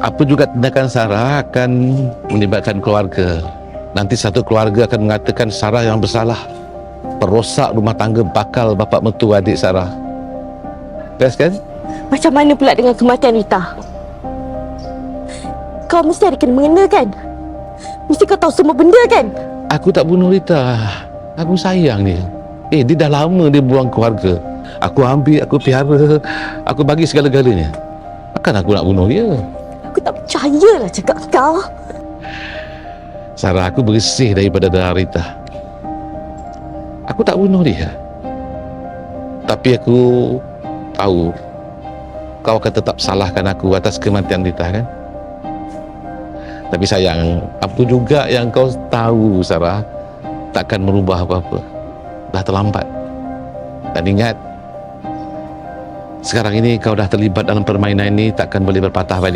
apa juga tindakan Sarah akan melibatkan keluarga. Nanti satu keluarga akan mengatakan Sarah yang bersalah. Perosak rumah tangga bakal bapa mertua adik Sarah. Best kan? Macam mana pula dengan kematian Rita? Kau mesti ada kena mengena kan? Mesti kau tahu semua benda kan? Aku tak bunuh Rita. Aku sayang dia. Eh, dia dah lama dia buang keluarga. Aku ambil, aku pelihara, aku bagi segala-galanya. Takkan aku nak bunuh dia? Percayalah cakap kau. Sarah, aku bersih daripada darah Rita. Aku tak bunuh dia. Tapi aku tahu kau akan tetap salahkan aku atas kematian Rita kan? Tapi sayang, apa juga yang kau tahu Sarah takkan merubah apa-apa. Dah terlambat. Dan ingat, sekarang ini kau dah terlibat dalam permainan ini takkan boleh berpatah balik.